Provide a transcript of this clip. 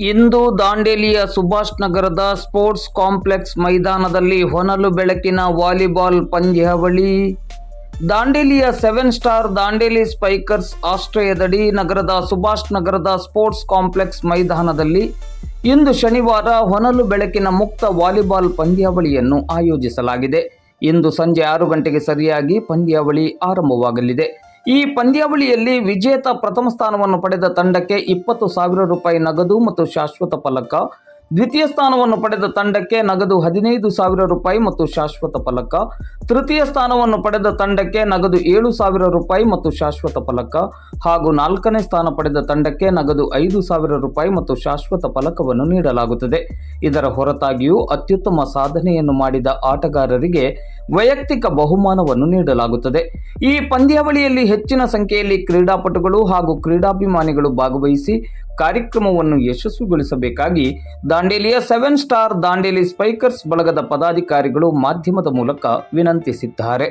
ಇಂದು ದಾಂಡೇಲಿಯ ಸುಭಾಷ್ ನಗರದ sports complex ಮೈದಾನದಲ್ಲಿ ಹೊನಲು ಬೆಳಕಿನ ವಾಲಿಬಾಲ್ ಪಂದ್ಯಾವಳಿ. ದಾಂಡೇಲಿಯ ಸೆವೆನ್ ಸ್ಟಾರ್ ದಾಂಡೇಲಿ ಸ್ಪೈಕರ್ಸ್ ಆಶ್ರಯದಡಿ ನಗರದ ಸುಭಾಷ್ ನಗರದ ಸ್ಪೋರ್ಟ್ಸ್ ಕಾಂಪ್ಲೆಕ್ಸ್ ಮೈದಾನದಲ್ಲಿ ಇಂದು ಶನಿವಾರ ಹೊನಲು ಬೆಳಕಿನ ಮುಕ್ತ ವಾಲಿಬಾಲ್ ಪಂದ್ಯಾವಳಿಯನ್ನು ಆಯೋಜಿಸಲಾಗಿದೆ. ಇಂದು ಸಂಜೆ ಆರು ಗಂಟೆಗೆ ಸರಿಯಾಗಿ ಪಂದ್ಯಾವಳಿ ಆರಂಭವಾಗಲಿದೆ. ಈ ಪಂದ್ಯಾವಳಿಯಲ್ಲಿ ವಿಜೇತ ಪ್ರಥಮ ಸ್ಥಾನವನ್ನು ಪಡೆದ ತಂಡಕ್ಕೆ ಇಪ್ಪತ್ತು ಸಾವಿರ ರೂಪಾಯಿ ನಗದು ಮತ್ತು ಶಾಶ್ವತ ಫಲಕ. ದ್ವಿತೀಯ ಸ್ಥಾನವನ್ನು ಪಡೆದ ತಂಡಕ್ಕೆ ನಗದು ಹದಿನೈದು ಸಾವಿರ ರೂಪಾಯಿ ಮತ್ತು ಶಾಶ್ವತ ಫಲಕ. ತೃತೀಯ ಸ್ಥಾನವನ್ನು ಪಡೆದ ತಂಡಕ್ಕೆ ನಗದು ಏಳು ಸಾವಿರ ರೂಪಾಯಿ ಮತ್ತು ಶಾಶ್ವತ ಫಲಕ. ಹಾಗೂ ನಾಲ್ಕನೇ ಸ್ಥಾನ ಪಡೆದ ತಂಡಕ್ಕೆ ನಗದು ಐದು ಸಾವಿರ ರೂಪಾಯಿ ಮತ್ತು ಶಾಶ್ವತ ಫಲಕವನ್ನು ನೀಡಲಾಗುತ್ತದೆ. ಇದರ ಹೊರತಾಗಿಯೂ ಅತ್ಯುತ್ತಮ ಸಾಧನೆಯನ್ನು ಮಾಡಿದ ಆಟಗಾರರಿಗೆ ವೈಯಕ್ತಿಕ ಬಹುಮಾನವನ್ನು ನೀಡಲಾಗುತ್ತದೆ. ಈ ಪಂದ್ಯಾವಳಿಯಲ್ಲಿ ಹೆಚ್ಚಿನ ಸಂಖ್ಯೆಯಲ್ಲಿ ಕ್ರೀಡಾಪಟುಗಳು ಹಾಗೂ ಕ್ರೀಡಾಭಿಮಾನಿಗಳು ಭಾಗವಹಿಸಿ ಕಾರ್ಯಕ್ರಮವನ್ನು ಯಶಸ್ವಿಗೊಳಿಸಬೇಕಾಗಿ ದಾಂಡೇಲಿಯ ಸೆವೆನ್ ಸ್ಟಾರ್ ದಾಂಡೇಲಿ ಸ್ಪೈಕರ್ಸ್ ಬಳಗದ ಪದಾಧಿಕಾರಿಗಳು ಮಾಧ್ಯಮದ ಮೂಲಕ ವಿನಂತಿಸಿದ್ದಾರೆ.